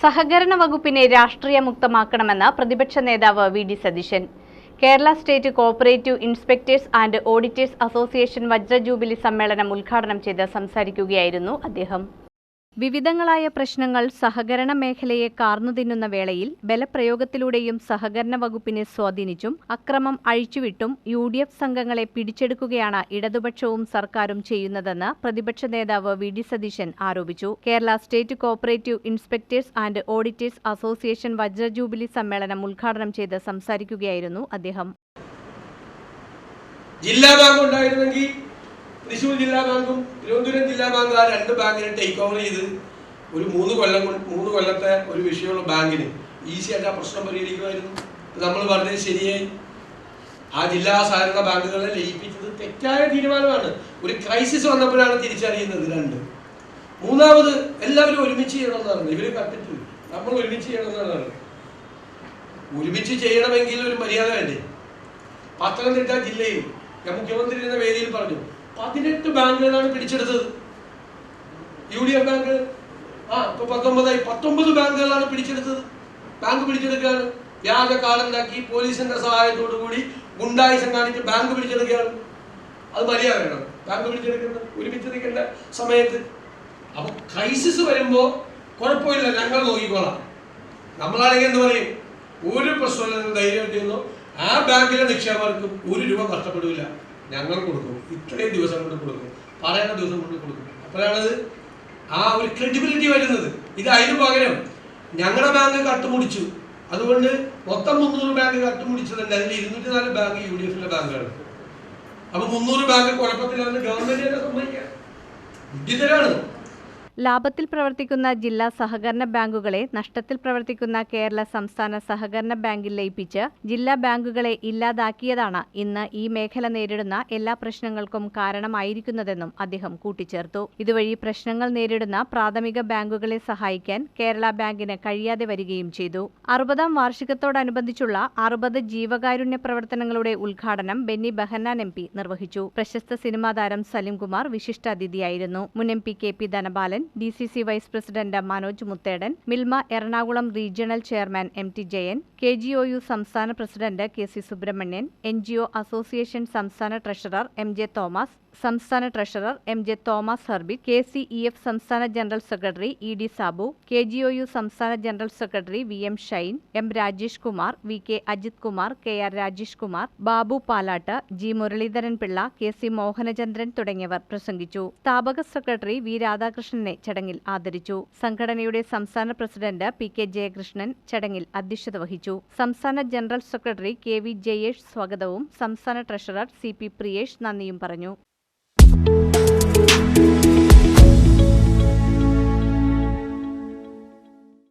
സഹകരണ വകുപ്പിനെ രാഷ്ട്രീയ മുക്തമാക്കണമെന്ന് പ്രതിപക്ഷ നേതാവ് V D Satheesan. Kerala state cooperative inspectors and auditors association വജ്ര jubilee സമ്മേളനം ഉദ്ഘാടനം ചെയ്ത് സംസാരിക്കുകയായിരുന്നു അദ്ദേഹം. വിവിധങ്ങളായ പ്രശ്നങ്ങൾ സഹകരണ മേഖലയെ കാർന്നുതിന്നുന്ന വേളയിൽ ബലപ്രയോഗത്തിലൂടെയും സഹകരണ വകുപ്പിനെ സ്വാധീനിച്ചും അക്രമം അഴിച്ചുവിട്ടും യു ഡി എഫ് സംഘങ്ങളെ പിടിച്ചെടുക്കുകയാണ് ഇടതുപക്ഷവും സർക്കാരും ചെയ്യുന്നതെന്ന് പ്രതിപക്ഷ നേതാവ് വി ഡി സതീശൻ ആരോപിച്ചു. Kerala state cooperative inspectors and auditors association വജ്രജൂബിലി സമ്മേളനം ഉദ്ഘാടനം ചെയ്ത് സംസാരിക്കുകയായിരുന്നു അദ്ദേഹം. ജില്ലാ ബാങ്ക് ഉണ്ടായിരുന്നെങ്കിൽ തൃശ്ശൂർ ജില്ലാ ബാങ്കും തിരുവനന്തപുരം ജില്ലാ ബാങ്കും ആ രണ്ട് ബാങ്കിനെ ടേക്ക് ഓവർ ചെയ്ത് ഒരു മൂന്ന് കൊല്ലം മൂന്ന് കൊല്ലത്തെ ഒരു വിഷയമുള്ള ബാങ്കിന് ഈസി ആയിട്ട് ആ പ്രശ്നം പരിഹരിക്കുമായിരുന്നു. നമ്മൾ പറഞ്ഞത് ശരിയായി. ആ ജില്ലാ സഹകരണ ബാങ്കുകളെ ലയിപ്പിച്ചത് തെറ്റായ തീരുമാനമാണ്. ഒരു ക്രൈസിസ് വന്നപ്പോഴാണ് തിരിച്ചറിയുന്നത് രണ്ട്. മൂന്നാമത് എല്ലാവരും ഒരുമിച്ച് ചെയ്യണമെന്നാണ് ഇവർ കത്തിട്ട് നമ്മൾ ഒരുമിച്ച് ചെയ്യണമെന്നാണ് ഒരുമിച്ച് ചെയ്യണമെങ്കിൽ ഒരു മര്യാദ വേണ്ടേ? പത്തനംതിട്ട ജില്ലയിൽ ഞാൻ മുഖ്യമന്ത്രി എന്ന വേദിയിൽ പറഞ്ഞു പതിനെട്ട് ബാങ്കുകളാണ് പിടിച്ചെടുത്തത്. യു ഡി എഫ് ബാങ്ക് ആ ഇപ്പൊ പത്തൊമ്പതായി. പത്തൊമ്പത് ബാങ്കുകളാണ് പിടിച്ചെടുത്തത്. ബാങ്ക് പിടിച്ചെടുക്കുകയാണ്. വ്യാജ കാലുണ്ടാക്കി പോലീസിന്റെ സഹായത്തോടു കൂടി ഗുണ്ടായുസം കാണിച്ച് ബാങ്ക് പിടിച്ചെടുക്കുകയാണ്. അത് മര്യാദ വേണം ബാങ്ക് പിടിച്ചെടുക്കുന്നത് ഒരുമിച്ച് നിൽക്കേണ്ട സമയത്ത്. അപ്പൊ ക്രൈസിസ് വരുമ്പോ കുഴപ്പമില്ല. ഞങ്ങൾ നോക്കിക്കോളാം. നമ്മളാണെങ്കിൽ എന്ത് പറയും? ഒരു പ്രശ്നമില്ല ധൈര്യം ധൈര്യമായിട്ട് ആ ബാങ്കിലെ നിക്ഷേപകർക്കും ഒരു രൂപ നഷ്ടപ്പെടില്ല. ഞങ്ങൾ കൊടുക്കും. ഇത്രയും ദിവസം കൊണ്ട് കൊടുക്കും. പറയുന്ന ദിവസം കൊണ്ട് കൊടുക്കും. അപ്പോഴാണത് ആ ഒരു ക്രെഡിബിലിറ്റി വരുന്നത്. ഇത് അതിന് പകരം ഞങ്ങളുടെ ബാങ്ക് കട്ടുമുടിച്ചു അതുകൊണ്ട് മൊത്തം മുന്നൂറ് ബാങ്ക് കട്ടുമുടിച്ചതുണ്ട് അതിൽ ഇരുന്നൂറ്റി നാല് ബാങ്ക് യു ഡി എഫിന്റെ ബാങ്കാണ് അപ്പൊ മുന്നൂറ് ബാങ്ക് കുഴപ്പത്തിലാണെന്ന് ഗവൺമെന്റ് തന്നെ സമ്മതിക്കാം ബുദ്ധിതരാണ് ലാഭത്തിൽ പ്രവർത്തിക്കുന്ന ജില്ലാ സഹകരണ ബാങ്കുകളെ നഷ്ടത്തിൽ പ്രവർത്തിക്കുന്ന കേരള സംസ്ഥാന സഹകരണ ബാങ്കിൽ ലയിപ്പിച്ച് ജില്ലാ ബാങ്കുകളെ ഇല്ലാതാക്കിയതാണ് ഇന്ന് ഈ മേഖല നേരിടുന്ന എല്ലാ പ്രശ്നങ്ങൾക്കും കാരണമായിരിക്കുന്നതെന്നും അദ്ദേഹം കൂട്ടിച്ചേർത്തു. ഇതുവഴി പ്രശ്നങ്ങൾ നേരിടുന്ന പ്രാഥമിക ബാങ്കുകളെ സഹായിക്കാൻ കേരള ബാങ്കിന് കഴിയാതെ വരികയും ചെയ്തു. അറുപതാം വാർഷികത്തോടനുബന്ധിച്ചുള്ള അറുപത് ജീവകാരുണ്യ പ്രവർത്തനങ്ങളുടെ ഉദ്ഘാടനം ബെന്നി ബെഹന്നാൻ എം നിർവഹിച്ചു. പ്രശസ്ത സിനിമാ താരം സലിംകുമാർ വിശിഷ്ടാതിഥിയായിരുന്നു. മുൻ M P K P Dhanapalan D C C vice president Manoj Muthedan Milma Ernakulam regional chairman M T Jayan K G O U സംസ്ഥാന president K C Subrahmanyan N G O association സംസ്ഥാന treasurer M J Thomas സംസ്ഥാന treasurer M J Thomas ഹർബി K C E F സംസ്ഥാന general secretary E D Sabu K G O U സംസ്ഥാന general secretary V M Shine M Rajesh Kumar V K Ajith Kumar K R Rajesh Kumar Babu Palatt G Muraleedharan Pillai K C Mohanachandran തുടങ്ങിയവർ പ്രസംഗിച്ചു. സ്ഥാപക secretary V രാധാകൃഷ്ണനെ ചടങ്ങിൽ ആദരിച്ചു. സംഘടനയുടെ സംസ്ഥാന president P K Jayakrishnan ചടങ്ങിൽ അധ്യക്ഷത വഹിച്ചു. സംസ്ഥാന general secretary K V Jayesh സ്വാഗതവും സംസ്ഥാന ട്രഷറർ സി പി പ്രിയേഷ് നന്ദിയും പറഞ്ഞു.